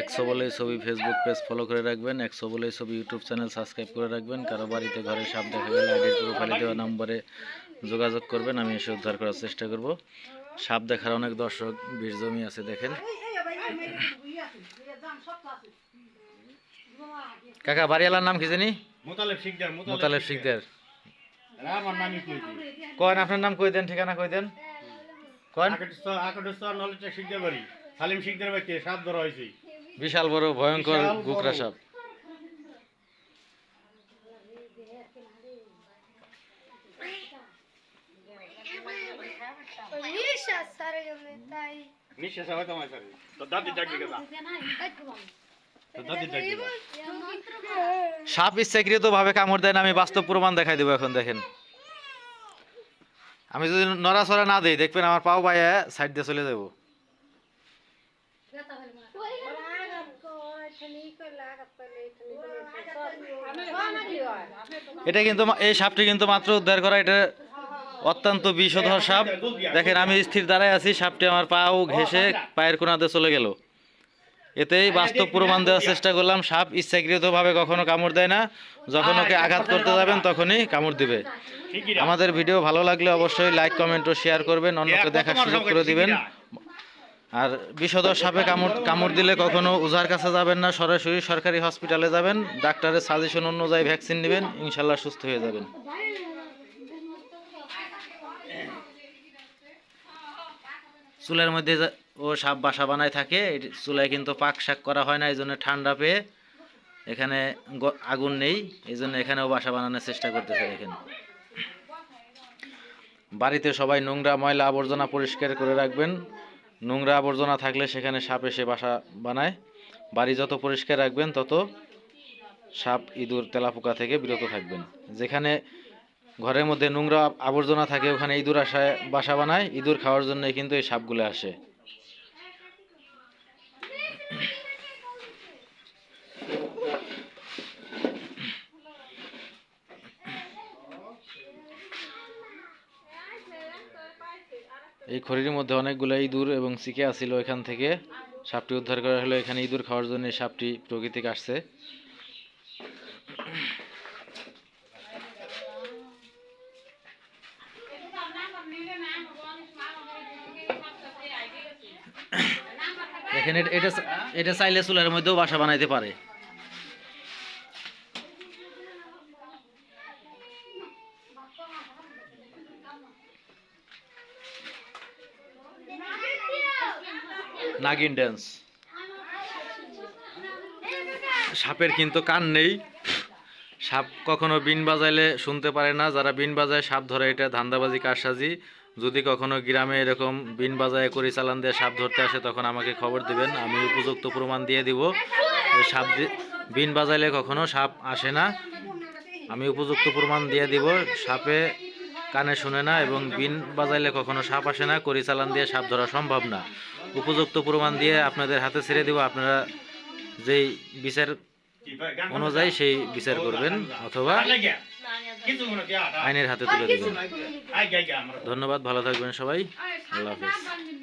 একশো বলে ছবি ফেসবুক পেজ ফলো করে রাখবেন একশো বলে ছবি ইউটিউব চ্যানেল সাবস্ক্রাইব করে রাখবেন। কারও বাড়িতে ঘরে সাপ দেখা গেলে আইডির প্রোফাইলে দেওয়া নম্বরে যোগাযোগ করবেন আমি এসে উদ্ধার করার চেষ্টা করব। সাপ দেখার অনেক দর্শক বীর জমি আছে দেখেন। কাকা বাড়িওয়ালার নাম কি জানি? মোতালেব শিকদার কয়েন আপনার নাম কই দেন ঠিকানা কই দেন? কয়েন? সালিম শিকদার বাড়িতে সাপ ধরা হয়েছে। বিশাল বড় ভয়ঙ্কর গুকরা সাপ। সাপ ইচ্ছাকৃত ভাবে কামড় দেয় না আমি বাস্তব প্রমাণ দেখাই দেবো এখন দেখেন। আমি যদি নড়াচড়া না দিই দেখবেন আমার পাও পায়ে সাইড দিয়ে চলে যাব। এটা কিন্তু এই সাপটি কিন্তু মাত্র উদ্ধার করা, এটা অত্যন্ত বিষধর সাপ। দেখেন, আমি স্থির দাঁড়ায় আছি, সাপটি আমার পাও ঘেসে পায়ের কোনাতে চলে গেল। এতেই বাস্তব প্রমাণ দেওয়ার চেষ্টা করলাম, সাপ ইচ্ছাকৃতভাবে কখনো কামড় দেয় না। যখন ওকে আঘাত করতে যাবেন, তখনই কামড় দিবে। আমাদের ভিডিও ভালো লাগলে অবশ্যই লাইক কমেন্ট ও শেয়ার করবেন, অন্যকে দেখার সুযোগ করে দিবেন। আর বিষধর সাপে কামড় কামড় দিলে কখনো ওঝার কাছে যাবেন না, সরাসরি সরকারি হসপিটালে যাবেন, ডাক্তারের সাজেশন অনুযায়ী ভ্যাকসিন নেবেন, ইনশাল্লাহ সুস্থ হয়ে যাবেন। চুলের মধ্যে ও সাপ বাসা বানায় থাকে চুলায় কিন্তু পাক শাক করা হয় না এই জন্য ঠান্ডা পেয়ে এখানে আগুন নেই এই জন্য এখানেও বাসা বানানোর চেষ্টা করতেছে দেখেন বাড়িতে সবাই নোংরা ময়লা আবর্জনা পরিষ্কার করে রাখবেন নোংরা আবর্জনা থাকলে সেখানে সাপ এসে বাসা বানায়। বাড়ি যত পরিষ্কার রাখবেন, তত সাপ ইঁদুর, তেলাপোকা থেকে বিরত থাকবেন। যেখানে ঘরের মধ্যে নোংরা আবর্জনা থাকে, ওখানে ইঁদুর আসায় বাসা বানায়। ইঁদুর খাওয়ার জন্য কিন্তু এই সাপগুলো আসে। এই খড়ির মধ্যে অনেকগুলো ইঁদুর এবং চিকে আসছিল এখান থেকে। সাপটি উদ্ধার করা হলো, এখানে ইঁদুর খাওয়ার জন্য সাপটি প্রকৃতি দেখেন, এটা- এটা এটা চাইলে চুলের মধ্যেও বাসা বানাইতে পারে। নাগিন ড্যান্স সাপের কিন্তু কান নেই। সাপ কখনো বিন বাজাইলে শুনতে পারে না। যারা বিন বাজায়, সাপ ধরে, এটা ধান্দাবাজি, কারসাজি। যদি কখনো গ্রামে এরকম বিন বাজায়, করি চালান দিয়ে সাপ ধরতে আসে, তখন আমাকে খবর দিবেন। আমি উপযুক্ত প্রমাণ দিয়ে দিব। সাপ বিন বাজাইলে কখনো সাপ আসে না। আমি উপযুক্ত প্রমাণ দিয়ে দিব। সাপে কানে শুনে না এবং বিন বাজাইলে কখনো সাপ আসে না। করি চালান দিয়ে সাপ ধরা সম্ভব না। উপযুক্ত প্রমাণ দিয়ে আপনাদের হাতে ছেড়ে দেব। আপনারা যেই বিচার অনুযায়ী সেই বিচার করবেন অথবা আইনের হাতে তুলে দেবেন। ধন্যবাদ, ভালো থাকবেন সবাই। আল্লাহ হাফিজ।